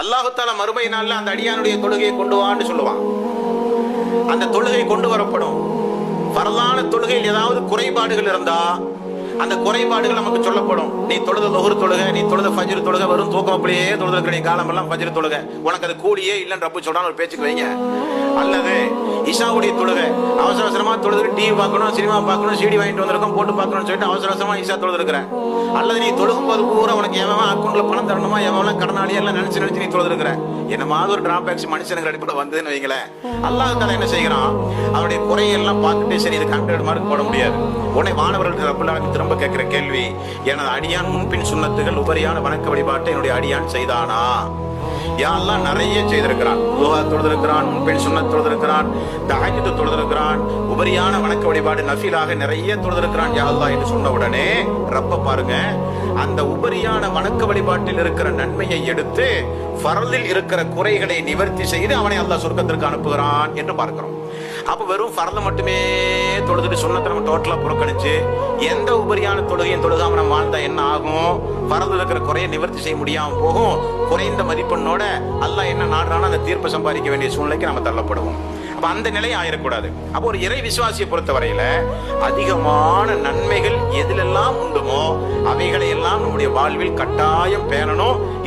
அல்லாஹுத்தால மறுமை நாள்ல அந்த அடியானுடைய தொழுகையை கொண்டு வான்னு சொல்லுவான். அந்த தொழுகை கொண்டு வரப்படும். வரலான தொழுகையில் ஏதாவது குறைபாடுகள் இருந்தா அந்த குறைபாடுகள் நமக்கு சொல்லப்படும். நீ தொழுத லொஹர் தொழுக நீ தொழுத ஃபஜ்ரு தொழுக வரும் தூக்கம் அப்படியே தொழுத காலம் காலமெல்லாம் ஃபஜ்ரு தொழுக. உனக்கு அது கூலியே இல்லைன்னு ரப்பு சொல்றான்னு ஒரு பேச்சுக்கு வைங்க. அல்லது இஷாவுடைய தொழுக. அவசர அவசரமா தொழுது டிவி பார்க்கணும் சினிமா பார்க்கணும் சிடி வாங்கிட்டு வந்திருக்கோம் போட்டு பார்க்கணும்னு சொல்லிட்டு அவசர அவசரமா இஷா தொழுது இருக்கிறேன் அல்லது நீ தொழுகும் போது பூரா உனக்கு எவன் அக்கௌண்ட்ல பணம் தரணுமா எவன் கடனாளி எல்லாம் நினைச்சு நினைச்சு நீ தொழுது என்ன என்னமாவது ஒரு டிராபேக்ஸ் மனுஷனுக்கு அடிப்படை வந்ததுன்னு வைங்களேன். அல்லாஹ் தலை என்ன செய்கிறான்? அவருடைய குறையெல்லாம் பார்த்துட்டு சரி இது ஹண்ட்ரட் மார்க் போட முடியாது. உடனே மாணவர்கள் ரப்பலாக திரும்ப கேட்கிற கேள்வி எனது அடியான் முன்பின் சுண்ணத்துகள் உபரியான வணக்க வழிபாட்டை என்னுடைய அடியான் செய்தானா? யாரெல்லாம் நிறைய செய்திருக்கிறான்? துவா தொழுதிருக்கிறான் முன்பின் சுண்ணத் தொழுதிருக்கிறான் தகஜத்தை தொழுதிருக்கிறான் உபரியான வணக்க வழிபாடு நஃபீலாக நிறைய தொழுதிருக்கிறான். யாரெல்லாம் என்று சொன்ன உடனே ரப்ப பாருங்க அந்த உபரியான வணக்க வழிபாட்டில் இருக்கிற நன்மையை எடுத்து ஃபரலில் இருக்கிற குறைகளை நிவர்த்தி செய்து அவனை அல்லாஹ் சொர்க்கத்திற்கு அனுப்புகிறான் என்று பார்க்கிறோம். அப்ப வெறும் ஃபரல் மட்டுமே தொழுதுட்டு சுண்ணத்தை நம்ம டோட்டலா புறக்கணிச்சு எந்த உபரியான தொழுகையும் தொழுகாம நம்ம வாழ்ந்தா என்ன ஆகும்? பறந்து இருக்கிற குறையை நிவர்த்தி செய்ய முடியாம போகும். குறைந்த மதிப்பெண்ணோட அல்ல என்ன நாடுறானோ அந்த தீர்ப்பை சம்பாதிக்க வேண்டிய சூழ்நிலைக்கு நம்ம தள்ளப்படுவோம். அப்ப அந்த நிலை ஆயிடக்கூடாது அப்போ ஒரு இறை விசுவாசியை பொறுத்த வரையில அதிகமான நன்மைகள் எதிலெல்லாம் உண்டுமோ அவைகளை எல்லாம் நம்முடைய வாழ்வில் கட்டாயம் பேணணும்.